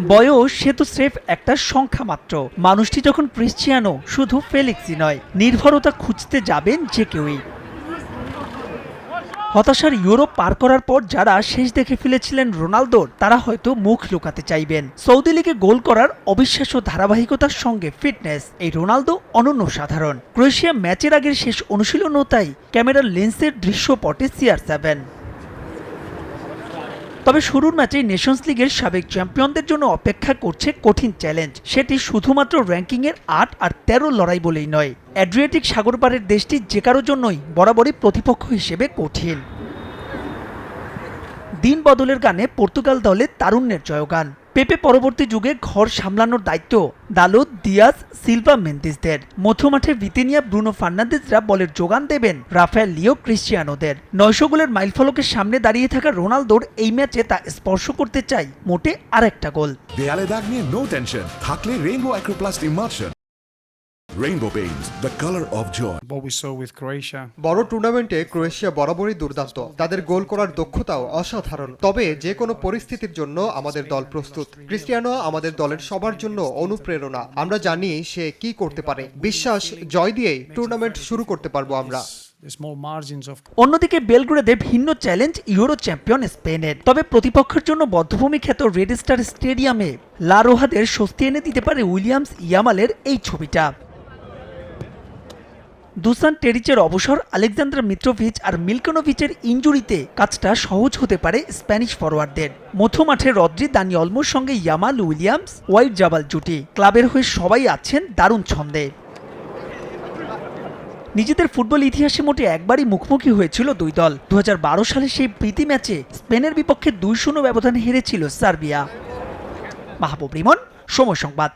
বয়স সে তো স্রেফ একটা সংখ্যা মাত্র। মানুষটি যখন ক্রিশ্চিয়ানো, শুধু ফেলিক্সই নয়, নির্ভরতা খুঁজতে যাবেন যে কেউই। হতাশার ইউরোপ পার করার পর যারা শেষ দেখে ফেলেছিলেন রোনালদোর তারা হয়তো মুখ লুকাতে চাইবেন। সৌদি লিগে গোল করার অবিশ্বাস্য ধারাবাহিকতার সঙ্গে ফিটনেস, এই রোনালদো অনন্য সাধারণ। ক্রোয়েশিয়া ম্যাচের আগের শেষ অনুশীলনও তাই, ক্যামেরার লেন্সের দৃশ্যপটে সিআর সেভেন তবে শুরুর ম্যাচে নেশনস লিগের সাবেক চ্যাম্পিয়নদের জন্য অপেক্ষা করছে কঠিন চ্যালেঞ্জ। সেটি শুধুমাত্র র্যাঙ্কিংয়ের আট আর তেরো লড়াই বলেই নয়। অ্যাড্রিয়াটিক সাগর পাড়ের দেশটি যে কারোর জন্যই বরাবরই প্রতিপক্ষ হিসেবে কঠিন। দিন বদলের গানে পর্তুগাল দলে তারুণ্যের জয়গান। পেপে পরবর্তী যুগে ঘর সামলানোর দায়িত্ব দালুদ দিয়াস সিলভা মেন্দিসদের মধ্যমাঠে ভিতিনিয়া ব্রুনো ফার্নান্দেজরা বলের যোগান দেবেন রাফায়েল লিও ক্রিশ্চিয়ানোদের। নয়শো গোলের মাইলফলকের সামনে দাঁড়িয়ে থাকা রোনালদোর এই ম্যাচে তা স্পর্শ করতে চাই মোটে আরেকটা গোল। দেয়ালে দাগ নিয়ে নো টেনশন থাকলে Rainbow Acroplast emulsion Rainbow Paints the colour of joy what we saw with Croatia. বড় টুর্নামেন্টে ক্রোয়েশিয়া বরাবরই দুর্দান্ত। তাদের গোল করার দক্ষতাও অসাধারণ। তবে যে কোনো পরিস্থিতির জন্য আমাদের দল প্রস্তুত। ক্রিস্টিয়ানো আমাদের দলের সবার জন্য অনুপ্রেরণা। আমরা জানি সে কি করতে পারে। বিশ্বাস জয় দিয়েই টুর্নামেন্ট শুরু করতে পারব আমরা। The small margins of অন্যদিকে বেলগ্রেডে ভিন্ন চ্যালেঞ্জ ইউরো চ্যাম্পিয়ন স্পেনের। তবে প্রতিপক্ষের জন্য বদ্ধভূমি খ্যাত রেড স্টার স্টেডিয়ামে লা রোহাদের স্বস্তি এনে দিতে পারে উইলিয়ামস ইয়ামালের এই ছবিটা। দুসান টেরিচের অবসর আলেকজান্ডার মিত্রোভিচ আর মিলকনোভিচের ইঞ্জুরিতে কাজটা সহজ হতে পারে স্প্যানিশ ফরোয়ার্ডদের। মধ্যমাঠে রদ্রি, দানি অলমোর সঙ্গে ইয়ামাল উইলিয়ামস ওয়াইট জাবাল জুটি। ক্লাবের হয়ে সবাই আছেন দারুণ ছন্দে। নিজেদের ফুটবল ইতিহাসে মোটে একবারই মুখোমুখি হয়েছিল দুই দল। দু হাজার বারো সালে সেই প্রীতি ম্যাচে স্পেনের বিপক্ষে দুই শূন্য ব্যবধানে হেরেছিল সার্বিয়া। মাহবুব রিমন, সময় সংবাদ।